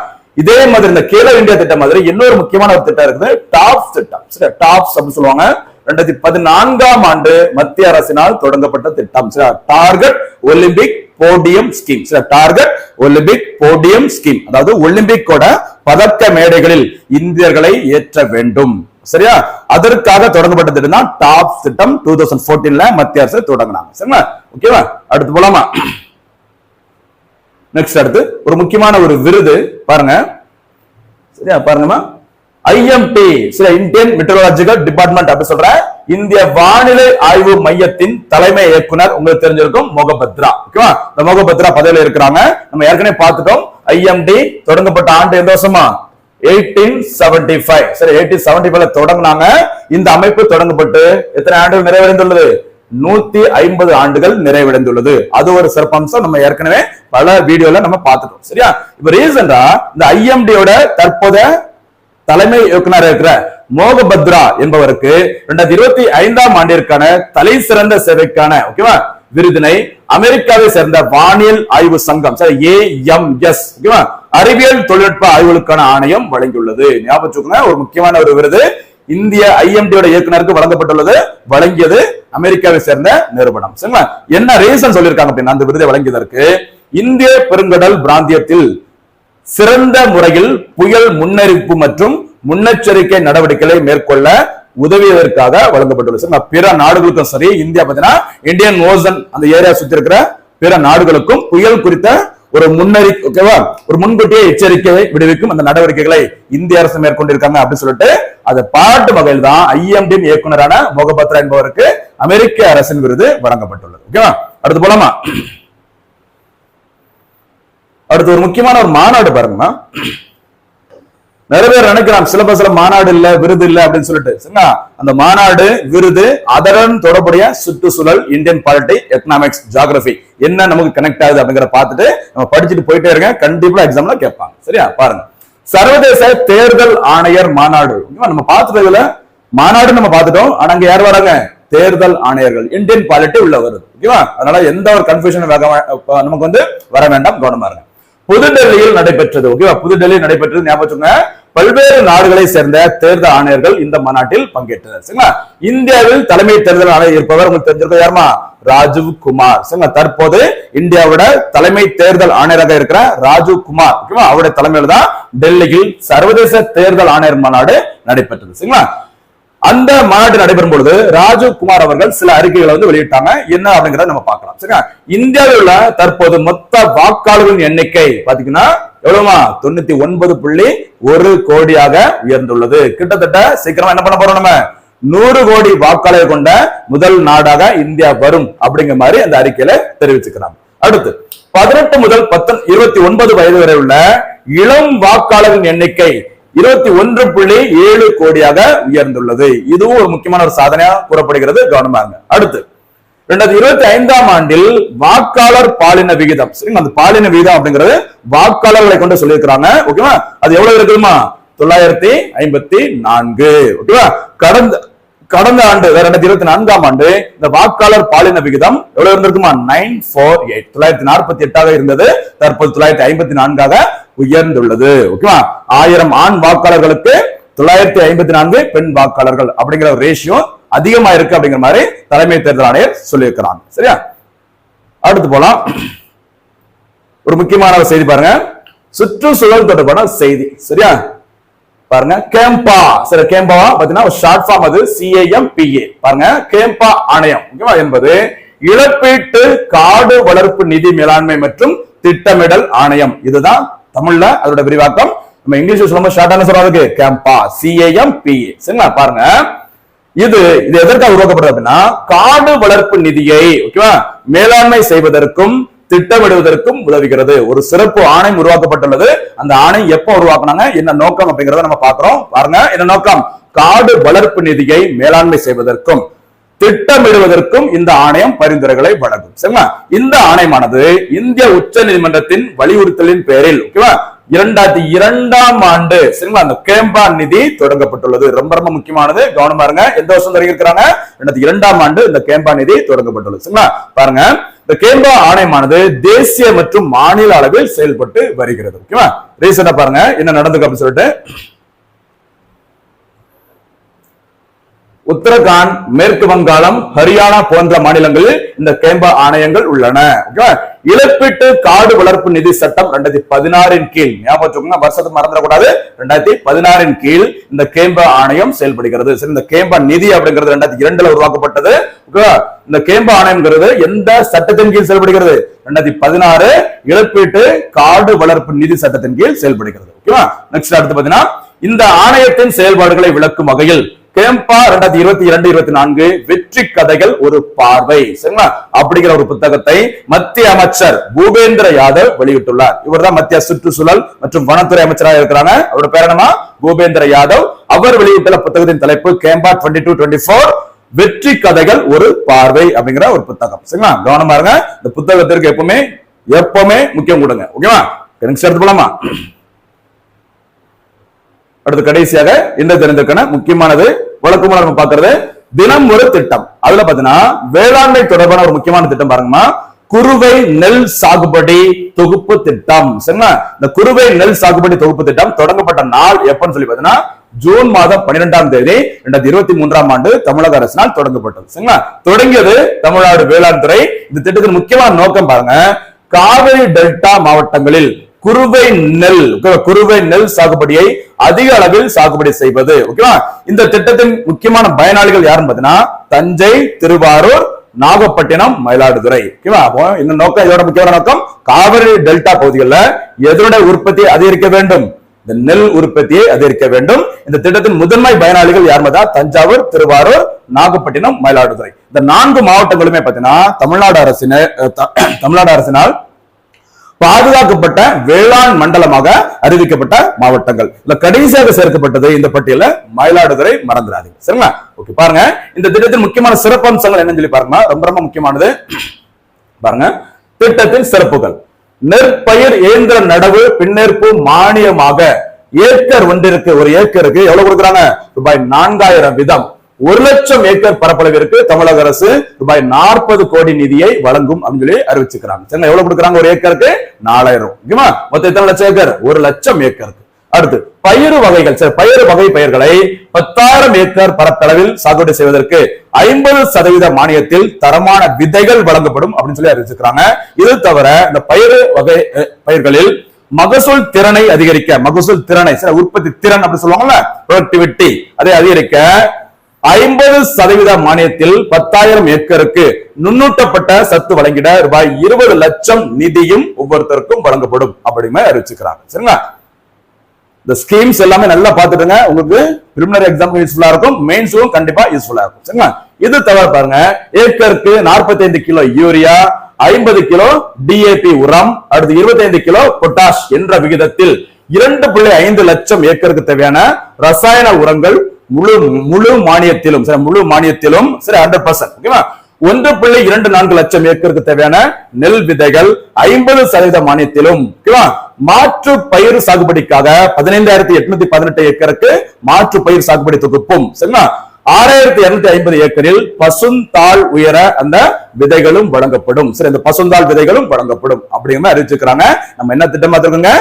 இதே மாதிரி இந்த கேலோ இந்தியா திட்டம் மாதிரி இன்னொரு முக்கியமான ஒரு திட்டம் இருக்குது. டாப்ஸ் திட்டம். டாப்ஸ் அப்படின்னு சொல்லுவாங்க. ரெண்டாயிரத்தி பதினான்காம் ஆண்டு மத்திய அரசினால் தொடங்கப்பட்ட திட்டம். சரி target Olympic podium scheme target Olympic podium scheme அதாவது ஒலிம்பிக்கோட பதக்க மேடைகளில் இந்தியர்களை ஏற்ற வேண்டும். சரியா? அதற்காக தொடங்கப்பட்ட திட்டம் தான் டாப் திட்டம். டூ தௌசண்ட் போர்டீன்ல மத்திய அரசு தொடங்கினாங்க. சரிங்களா? ஓகேவா அடுத்து போலாமா? நெக்ஸ்ட் அடுத்து ஒரு முக்கியமான ஒரு விருது பாருங்க. சரியா? பாருங்கம்மா. ஐஎம்பி சில இந்தியன் மெட்ரோலாஜிக்கல் டிபார்ட்மெண்ட் அப்படி சொல்ற இந்திய வானிலை ஆய்வு மையத்தின் தலைமை இயக்குனர் உங்களுக்கு தெரிஞ்சிருக்கும் மொகபத்ரா. ஓகேவா இந்த மொகபத்ரா பதவியில இருக்கிறாங்க. நம்ம ஏற்கனவே பார்த்துட்டோம். ஐஎம்டி தொடங்கப்பட்ட ஆண்டு எந்த வருஷமா? எயிட்டீன் செவன்டி ஃபைவ் சரி எயிட்டீன் செவன்டி ஃபைவ்ல தொடங்கினாங்க. இந்த அமைப்பு தொடங்கப்பட்டு எத்தனை ஆண்டுகள் நிறைவடைந்துள்ளது? நூத்தி ஐம்பது ஆண்டுகள் நிறைவடைந்துள்ளது. அது ஒரு சிறப்பம்சம். நம்ம ஏற்கனவே பல வீடியோல நம்ம பார்த்துட்டோம். சரியா? இப்ப ரீசெண்டா இந்த ஐஎம்டியோட தற்போதைய தலைமை இயக்குனர் இருக்கிற மோகபத்ரா என்பவருக்கு ரெண்டாயிரத்தி இருபத்தி ஐந்தாம் ஆண்டிற்கான தலை சிறந்த சேவைக்கான ஓகேவா விருதினை அமெரிக்காவை சேர்ந்த வானியல் ஆய்வு சங்கம் சரி ஏஎம்எஸ் ஓகேவா அறிவியல் தொழில்நுட்ப ஆய்வுகளுக்கான ஆணையம் வழங்கியுள்ளது. ஞாபகம் ஒரு முக்கியமான ஒரு விருது. இந்திய ஐஎம்டியோட இயக்குனருக்கு வழங்கப்பட்டுள்ளது. வழங்கியது அமெரிக்காவை சேர்ந்த நிறுவனம். சரிங்களா? என்ன ரீசன் சொல்லியிருக்காங்க அப்படின்னா அந்த விருதை வழங்கியதற்கு இந்திய பெருங்கடல் பிராந்தியத்தில் சிறந்த முறையில் புயல் முன்னறிவிப்பு மற்றும் முன்னெச்சரிக்கை நடவடிக்கைகளை மேற்கொள்ள உதவியதற்காக வழங்கப்பட்டுள்ளது. சார் பிற நாடுகளுக்கும் சரி இந்தியா பார்த்தீங்கன்னா இந்தியன் ஓசன் அந்த ஏரியா சுத்தி இருக்கிற பிற நாடுகளுக்கும் புயல் குறித்த ஒரு முன்னறி ஓகேவா? ஒரு முன்கூட்டியே எச்சரிக்கை விடுவிக்கும் அந்த நடவடிக்கைகளை இந்திய அரசு மேற்கொண்டிருக்காங்க அப்படின்னு சொல்லிட்டு அதை பாட்டு வகையில் தான் ஐஎம்டி இயக்குனரான மோகபத்ரா என்பவருக்கு அமெரிக்க அரசின் விருது வழங்கப்பட்டுள்ளது. ஓகேவா? அடுத்து போலாமா? அடுத்து ஒரு முக்கியமான ஒரு மாநாடு பாருங்கம்மா. நிறைய பேர் நினைக்கிறான் சிலபஸ்ல மாநாடு இல்ல விருது இல்ல அப்படின்னு சொல்லிட்டு. சரிங்களா? அந்த மாநாடு விருது அதனுடன் தொடர்புடைய சுற்றுச்சூழல் இந்தியன் பாலிட்டி எக்கனாமிக்ஸ் ஜியாகிரபி என்ன நமக்கு கனெக்ட் ஆகுது அப்படிங்கிற பார்த்துட்டு நம்ம படிச்சுட்டு போயிட்டே இருக்கேன் கண்டிப்பா எக்ஸாம்ல கேட்பாங்க. சரியா? பாருங்க. சர்வதேச தேர்தல் ஆணையர் மாநாடு. நம்ம பார்த்துட்டதுல மாநாடு நம்ம பார்த்துட்டோம். ஆனா அங்க யார் வராங்க? தேர்தல் ஆணையர்கள். இந்தியன் பாலிட்டி உள்ள வருது. ஓகேவா அதனால எந்த ஒரு கன்ஃபியூஷன் நமக்கு வந்து வர வேண்டாம். கவனமா இருங்க. புதுடெல்லியில் நடைபெற்றது. ஓகேவா புதுடெல்லியில் நடைபெற்றது ஞாபகம் பல்வேறு நாடுகளை சேர்ந்த தேர்தல் ஆணையர்கள் இந்த மாநாட்டில் பங்கேற்றனர். சரிங்களா? இந்தியாவில் தலைமை தேர்தல் ஆணையர் இருப்பவர் உங்களுக்கு தெரிஞ்சிருக்க யாருமா? ராஜீவ் குமார். சரிங்களா? தற்போது இந்தியாவோட தலைமை தேர்தல் ஆணையராக இருக்கிற ராஜீவ் குமார். ஓகேவா? அவருடைய தலைமையில் தான் டெல்லியில் சர்வதேச தேர்தல் ஆணையர் மாநாடு நடைபெற்றது. சரிங்களா? அந்த மாநாடு நடைபெறும் பொழுது ராஜீவ் குமார் அவர்கள் சில அறிக்கைகளை வந்து வெளியிட்டாங்க. என்ன அப்படிங்கறத நம்ம பார்க்கலாம். சரியா இந்தியாவில் உள்ள தற்போது மொத்த வாக்காளர்களின் எண்ணிக்கை பாத்தீங்கன்னா எவ்வளவுமா? தொண்ணூத்தி ஒன்பது புள்ளி ஒரு கோடியாக உயர்ந்துள்ளது. கிட்டத்தட்ட சீக்கிரமா என்ன பண்ண போறோம் நம்ம? நூறு கோடி வாக்காளர் கொண்ட முதல் நாடாக இந்தியா வரும் அப்படிங்கிற மாதிரி அந்த அறிக்கையில தெரிவிச்சுக்கிறாங்க அடுத்து பதினெட்டு முதல் பத்தொன் இருபத்தி ஒன்பது வயது வரை உள்ள இளம் வாக்காளரின் எண்ணிக்கை இருபத்தி ஒன்று புள்ளி ஏழு கோடியாக உயர்ந்துள்ளது. இதுவும் ஒரு முக்கியமான ஒரு சாதனையா கூறப்படுகிறது. கவனமாங்க அடுத்து ரெண்டாயிரத்தி இருபத்தி ஐந்தாம் ஆண்டில் வாக்காளர் பாலின விகிதம். சரிங்க அந்த பாலின விகிதம் அப்படிங்கிறது வாக்காளர்களை கொண்டு சொல்லியிருக்கிறாங்க. ஓகேவா? அது எவ்வளவு இருக்குமா தொள்ளாயிரத்தி ஐம்பத்தி நான்கு. ஓகேவா? கடந்த கடந்த ஆண்டு ரெண்டாயிரத்தி இருபத்தி நான்காம் ஆண்டு இந்த வாக்காளர் பாலின விகிதம் எவ்வளவு இருந்திருக்குமா? Nine four eight. தொள்ளாயிரத்தி நாற்பத்தி எட்டாக இருந்தது. தற்போது தொள்ளாயிரத்தி ஐம்பத்தி நான்காக உயர்ந்துள்ளது. ஓகேவா ஆயிரம் ஆண் வாக்காளர்களுக்கு தொள்ளாயிரத்தி ஐம்பத்தி நான்கு பெண் வாக்காளர்கள் அப்படிங்கிற ஒரு ரேஷியோ அதிகமா இருக்கு அப்படிங்கிற மாதிரி தலைமை தேர்தல் ஆணையர் சொல்லியிருக்கிறாங்க சரியா? அடுத்து போலாம். ஒரு முக்கியமான ஒரு செய்தி பாருங்க. சுற்றுச்சூழல் தொடர்பான செய்தி. சரியா? பாருங்க கேம்பா. சரி கேம்பா பாத்தீங்கன்னா ஷார்ட் ஃபார்ம் அது C A M P A பாருங்க கேம்பா ஆணையம். ஓகேவா? என்பது இழப்பீட்டு காடு வளர்ப்பு நிதி மேலாண்மை மற்றும் திட்டமிடல் ஆணையம். இதுதான் தமிழ்ல அதோட விரிவாக்கம். நம்ம இங்கிலீஷ்ல சொல்லும்போது ஷார்ட்டான சொல்றதுக்கு கேம்பா. சிஏஎம் பிஏ சரிங்களா? பாருங்க. இது இது எதற்காக உருவாக்கப்படுறதுன்னா அப்படின்னா காடு வளர்ப்பு நிதியை ஓகேவா? மேலாண்மை செய்வதற்கும் திட்டமிடுவதற்கும் உதவுகிறது. ஒரு சிறப்பு ஆணையம் உருவாக்கப்பட்டுள்ளது. அந்த ஆணை எப்போ உருவாக்குனாங்க? என்ன நோக்கம் அப்படிங்கறத நம்ம பாக்குறோம் பாருங்க என்ன நோக்கம்? காடு வளர்ப்பு நிதியை மேலாண்மை செய்வதற்கும் திட்டமிடுவதற்கும் இந்த ஆணையம் பரிந்துரைகளை வழங்கும். சரிங்களா? இந்த ஆணையமானது இந்திய உச்ச நீதிமன்றத்தின் வலியுறுத்தலின் பேரில் ஓகேவா? இரண்டாயிரத்தி இரண்டாம் ஆண்டு சரிங்களா? அந்த கேம்பா நிதி தொடங்கப்பட்டுள்ளது. ரொம்ப ரொம்ப முக்கியமானது. கவனமா இருங்க எந்த வருஷம் தொடங்கியிருக்கிறாங்க? இரண்டாயிரத்தி இரண்டாம் ஆண்டு இந்த கேம்பா நிதி தொடங்கப்பட்டுள்ளது. சரிங்களா? பாருங்க. இந்த கேம்பா ஆணையமானது தேசிய மற்றும் மாநில அளவில் செயல்பட்டு வருகிறது. ஓகேவா ரீசெண்டா பாருங்க? என்ன நடந்திருக்கு அப்படின்னு சொல்லிட்டு. உத்தரகாண்ட் மேற்கு வங்காளம் ஹரியானா போன்ற மாநிலங்களில் இந்த கேம்பா ஆணையங்கள் உள்ளன. ஓகேவா? இழப்பீட்டு காடு வளர்ப்பு நிதி சட்டம் ரெண்டாயிரத்தி பதினாறின் கீழ். ஞாபகம் வருஷத்தை மறந்துடக்கூடாது. ரெண்டாயிரத்தி பதினாறின் கீழ் இந்த கேம்ப ஆணையம் செயல்படுகிறது. சரி இந்த கேம்ப நிதி அப்படிங்கிறது ரெண்டாயிரத்தி இரண்டுல உருவாக்கப்பட்டது. இந்த கேம்ப ஆணையம்ங்கிறது எந்த சட்டத்தின் கீழ் செயல்படுகிறது? ரெண்டாயிரத்தி பதினாறு இழப்பீட்டு காடு வளர்ப்பு நிதி சட்டத்தின் கீழ் செயல்படுகிறது. ஓகேவா? நெக்ஸ்ட் அடுத்து பாத்தீங்கன்னா இந்த ஆணையத்தின் செயல்பாடுகளை விளக்கும் வகையில் கேம்பா ரெண்டாயிரத்தி இருபத்தி இரண்டு இருபத்தி நான்கு வெற்றி கதைகள் ஒரு பார்வை சரிங்களா? அப்படிங்கிற ஒரு புத்தகத்தை மத்திய அமைச்சர் பூபேந்திர யாதவ் வெளியிட்டுள்ளார். இவர்தான் மத்திய சுற்றுச்சூழல் மற்றும் வனத்துறை அமைச்சராக இருக்கிறாங்க. அவரோட பேர் என்னமா பூபேந்திர யாதவ். அவர் வெளியிட்டுள்ள புத்தகத்தின் தலைப்பு கேம்பா டுவெண்ட்டி டூ டுவெண்ட்டி ஃபோர் வெற்றி கதைகள் ஒரு பார்வை அப்படிங்கிற ஒரு புத்தகம் சரிங்களா? கவனமா இருங்க. இந்த புத்தகத்திற்கு எப்பவுமே எப்பவுமே முக்கியம் கொடுங்க. ஓகேவா? எனக்கு சேர்த்து போலாமா? அடுத்து கடைசியாக இந்த தெரிந்திருக்கான முக்கியமானது வழக்கமாக நம்ம பார்க்கிறது தினம் ஒரு திட்டம். அதுல பாத்தீங்கன்னா வேளாண்மை தொடர்பான ஒரு முக்கியமான திட்டம் பாருங்கம்மா. குறுவை நெல் சாகுபடி தொகுப்பு திட்டம். சரிங்களா? இந்த குறுவை நெல் சாகுபடி தொகுப்பு திட்டம் தொடங்கப்பட்ட நாள் எப்பன்னு சொல்லி பாத்தீங்கன்னா ஜூன் மாதம் பன்னிரெண்டாம் தேதி ரெண்டாயிரத்தி இருபத்தி மூன்றாம் ஆண்டு தமிழக அரசினால் தொடங்கப்பட்டது. சரிங்களா? தொடங்கியது தமிழ்நாடு வேளாண் துறை. இந்த திட்டத்தின் முக்கியமான நோக்கம் பாருங்க காவிரி டெல்டா மாவட்டங்களில் குறுவை நெல் குறுவை நெல் சாகுபடியை அதிக அளவில் சாகுபடி செய்வது ஓகேவா இந்த திட்டத்தின் முக்கியமான பயனாளிகள் யாருன்னு பாத்தீங்கன்னா தஞ்சை திருவாரூர் நாகப்பட்டினம் மயிலாடுதுறை ஓகேவா அப்போ இந்த நோக்கம் இதோட முக்கியமான நோக்கம் காவிரி டெல்டா பகுதிகளில் எதனுடைய உற்பத்தி அதிகரிக்க வேண்டும். இந்த நெல் உற்பத்தியை அதிகரிக்க வேண்டும். இந்த திட்டத்தின் முதன்மை பயனாளிகள் யார் பார்த்தா தஞ்சாவூர் திருவாரூர் நாகப்பட்டினம் மயிலாடுதுறை. இந்த நான்கு மாவட்டங்களுமே பாத்தீங்கன்னா தமிழ்நாடு அரசின த- தமிழ்நாடு அரசினால் பாதுகாக்கப்பட்ட வேளாண் மண்டலமாக அறிவிக்கப்பட்ட மாவட்டங்கள். இல்ல கடைசியாக சேர்க்கப்பட்டது இந்த பட்டியல மயிலாடுதுறை மறந்துடாதீங்க. சரிங்களா? ஓகே பாருங்க. இந்த திட்டத்தின் முக்கியமான சிறப்பம்சங்கள் என்னன்னு சொல்லி பாருங்க ரொம்ப ரொம்ப முக்கியமானது. பாருங்க. திட்டத்தின் சிறப்புகள். நெற்பயிர் இயந்திர நடவு பின்னேற்பு மானியமாக ஏக்கர் ஒன்றிற்கு ஒரு ஏக்கருக்கு எவ்வளவு கொடுக்குறாங்க? ரூபாய் நான்காயிரம் வீதம். ஒரு லட்சம் ஏக்கர் பரப்பளவிற்கு தமிழக அரசு ரூபாய் நாற்பது கோடி நிதியை வழங்கும் அப்படின்னு சொல்லி அறிவிச்சுக்கிறாங்க சரிங்களா? எவ்வளவு கொடுக்குறாங்க ஒரு ஏக்கருக்கு? நாலாயிரம். ஓகேவா? மொத்தம் எத்தனை லட்சம் ஏக்கர்? ஒரு லட்சம் ஏக்கருக்கு. அடுத்து பயிறு வகைகள் சரி பயிறு வகை பயிர்களை பத்தாயிரம் ஏக்கர் பரப்பளவில் சாகுபடி செய்வதற்கு ஐம்பது சதவீத மானியத்தில் தரமான விதைகள் வழங்கப்படும் அப்படின்னு சொல்லி அறிவிச்சிருக்கிறாங்க. இது தவிர இந்த பயிறு வகை அஹ், பயிர்களில் மகசூல் திறனை அதிகரிக்க மகசூல் திறனை சில உற்பத்தி திறன் அப்படின்னு சொல்லுவாங்கல்ல ப்ரொடக்டிவிட்டி அதை அதிகரிக்க ஐம்பது சதவீத மானியத்தில் பத்தாயிரம் ஏக்கருக்கு நுண்ணூட்டப்பட்ட சத்து வழங்கிட ரூபாய் இருபது லட்சம் நிதியும் ஒவ்வொருத்தருக்கும் வழங்கப்படும் அப்படின்னு அறிவிச்சுக்கிறாங்க சரிங்களா? இந்த ஸ்கீம்ஸ் எல்லாமே நல்லா பாத்துட்டுங்க உங்களுக்கு பிரிமினரி எக்ஸாம் யூஸ்ஃபுல்லா இருக்கும். மெயின்ஸும் கண்டிப்பா யூஸ்ஃபுல்லா இருக்கும். சரிங்களா? இது தவிர பாருங்க. ஏக்கருக்கு 45 கிலோ யூரியா ஐம்பது கிலோ டிஏபி உரம் அடுத்து 25 கிலோ பொட்டாஷ் என்ற விகிதத்தில் இரண்டு புள்ளி ஐந்து லட்சம் ஏக்கருக்கு தேவையான ரசாயன உரங்கள் முழு முழு மானியத்திலும் சரி முழு மானியத்திலும் சரி ஹண்ட்ரட் பர்சன்ட் ஓகேவா ஒன்று புள்ளி இரண்டு நான்கு லட்சம் ஏக்கருக்கு தேவையான நெல் விதைகள் ஐம்பது சதவீத மானியத்திலும் ஓகேவா மாற்று பயிர் சாகுபடிக்காக பதினைந்தாயிரத்தி எட்நூத்தி பதினெட்டு ஏக்கருக்கு மாற்று பயிர் சாகுபடி தொகுப்பும் சரிங்களா? ஆறாயிரத்தி இருநூத்தி ஐம்பது ஏக்கரில் பசுந்தாள் உயர அந்த விதைகளும் வழங்கப்படும். சரி இந்த பசுந்தாள் விதைகளும் வழங்கப்படும் அப்படிங்கிற அறிவிச்சிருக்கிறாங்க. நம்ம என்ன திட்டமா இருக்கோங்க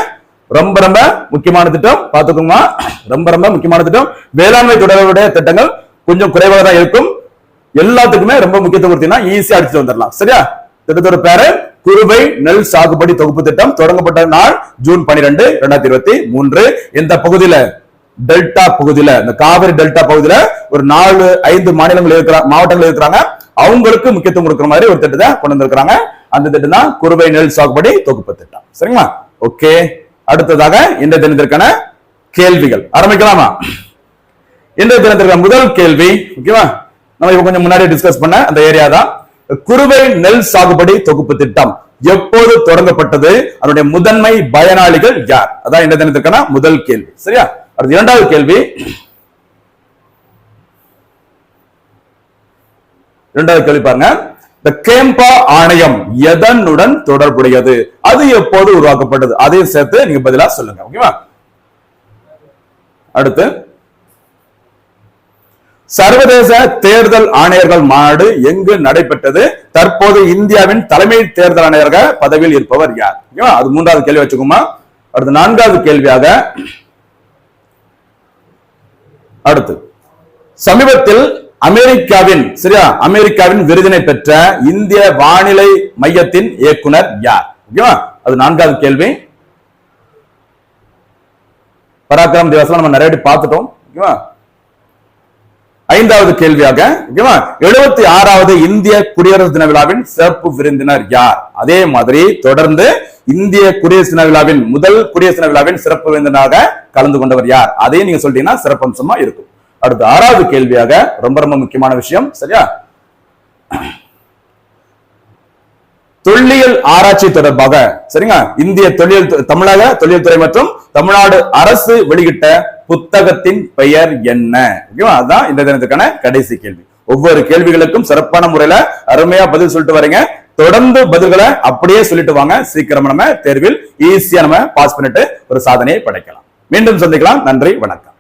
ரொம்ப ரொம்ப முக்கியமான திட்டம். பார்த்துக்கோங்க. ரொம்ப ரொம்ப முக்கியமான திட்டம். வேளாண்மை தொடர்புடைய திட்டங்கள் கொஞ்சம் குறைவாக தான் இருக்கும். எல்லாத்துக்குமே ரொம்ப முக்கியத்துவம் கொடுத்தீங்கன்னா ஈஸியா அடிச்சுட்டு வந்துடலாம். சரியா? திட்டத்தோட பேரு குறுவை நெல் சாகுபடி தொகுப்பு திட்டம். தொடங்கப்பட்ட நாள் ஜூன் பனிரெண்டு இரண்டாயிரத்தி இருபத்தி மூன்று. இந்த பகுதியில டெல்டா பகுதியில இந்த காவிரி டெல்டா பகுதியில ஒரு நாலு ஐந்து மாநிலங்கள் இருக்கிற மாவட்டங்கள் இருக்கிறாங்க. அவங்களுக்கு முக்கியத்துவம் கொடுக்குற மாதிரி ஒரு திட்டத்தை கொண்டு வந்திருக்கிறாங்க. அந்த திட்டம் தான் குறுவை நெல் சாகுபடி தொகுப்பு திட்டம். சரிங்களா? ஓகே. அடுத்ததாக இந்த தினத்திற்கான கேள்விகள். ஆரம்பிக்கலாமா? இன்றைய தினத்திற்கான முதல் கேள்வி ஓகேவா நம்ம இப்ப கொஞ்சம் முன்னாடி டிஸ்கஸ் பண்ண அந்த ஏரியா தான். குறுவை நெல் சாகுபடி தொகுப்பு திட்டம். எப்போது தொடங்கப்பட்டது? அதனுடைய முதன்மை பயனாளிகள் யார்? அதான் இந்த தினத்திற்கான முதல் கேள்வி. சரியா? அடுத்து இரண்டாவது கேள்வி. இரண்டாவது கேள்வி பாருங்க. இந்த கேம்பா ஆணையம் எதனுடன் தொடர்புடையது? அது எப்போது உருவாக்கப்பட்டது? அதையும் சேர்த்து நீங்க பதிலா சொல்லுங்க ஓகேவா? அடுத்து. சர்வதேச தேர்தல் ஆணையர்கள் மாநாடு எங்கு நடைபெற்றது? தற்போது இந்தியாவின் தலைமை தேர்தல் ஆணையராக பதவியில் இருப்பவர் யார்? அது மூன்றாவது கேள்வி வச்சுக்கோமா. அடுத்து நான்காவது கேள்வியாக. அடுத்து. சமீபத்தில் அமெரிக்காவின் சரியா? அமெரிக்காவின் விருதினை பெற்ற இந்திய வானிலை மையத்தின் இயக்குனர் யார்? ஓகேவா? அது நான்காவது கேள்வி. பராக்கிரம் திவசம் நம்ம நிறைய பார்த்துட்டோம். ஓகேவா? ஐந்தாவது கேள்வியாக ஓகேவா? எழுபத்தி ஆறாவது இந்திய குடியரசு தின விழாவின் சிறப்பு விருந்தினர் யார்? அதே மாதிரி தொடர்ந்து இந்திய குடியரசு தின விழாவின் முதல் குடியரசு தின விழாவின் சிறப்பு விருந்தினராக கலந்து கொண்டவர் யார்? அதையும் நீங்க சொல்லிட்டீங்கன்னா சிறப்பம்சமா இருக்கும். அடுத்து ஆறாவது கேள்வியாக ரொம்ப ரொம்ப முக்கியமான விஷயம் சரியா? தொல்லியல் ஆராய்ச்சி தொடர்பாக சரிங்க? இந்திய தொழில் தமிழக தொழில் துறை மற்றும் தமிழ்நாடு அரசு வெளியிட்ட புத்தகத்தின் பெயர் என்ன? ஓகேவா? அதுதான் இந்த தினத்துக்கான கடைசி கேள்வி. ஒவ்வொரு கேள்விகளுக்கும் சிறப்பான முறையில அருமையா பதில் சொல்லிட்டு வரீங்க. தொடர்ந்து பதில்களை அப்படியே சொல்லிட்டு வாங்க. சீக்கிரமா நம்ம தேர்வில் ஈஸியா நம்ம பாஸ் பண்ணிட்டு ஒரு சாதனையை படைக்கலாம். மீண்டும் சந்திக்கலாம். நன்றி. வணக்கம்.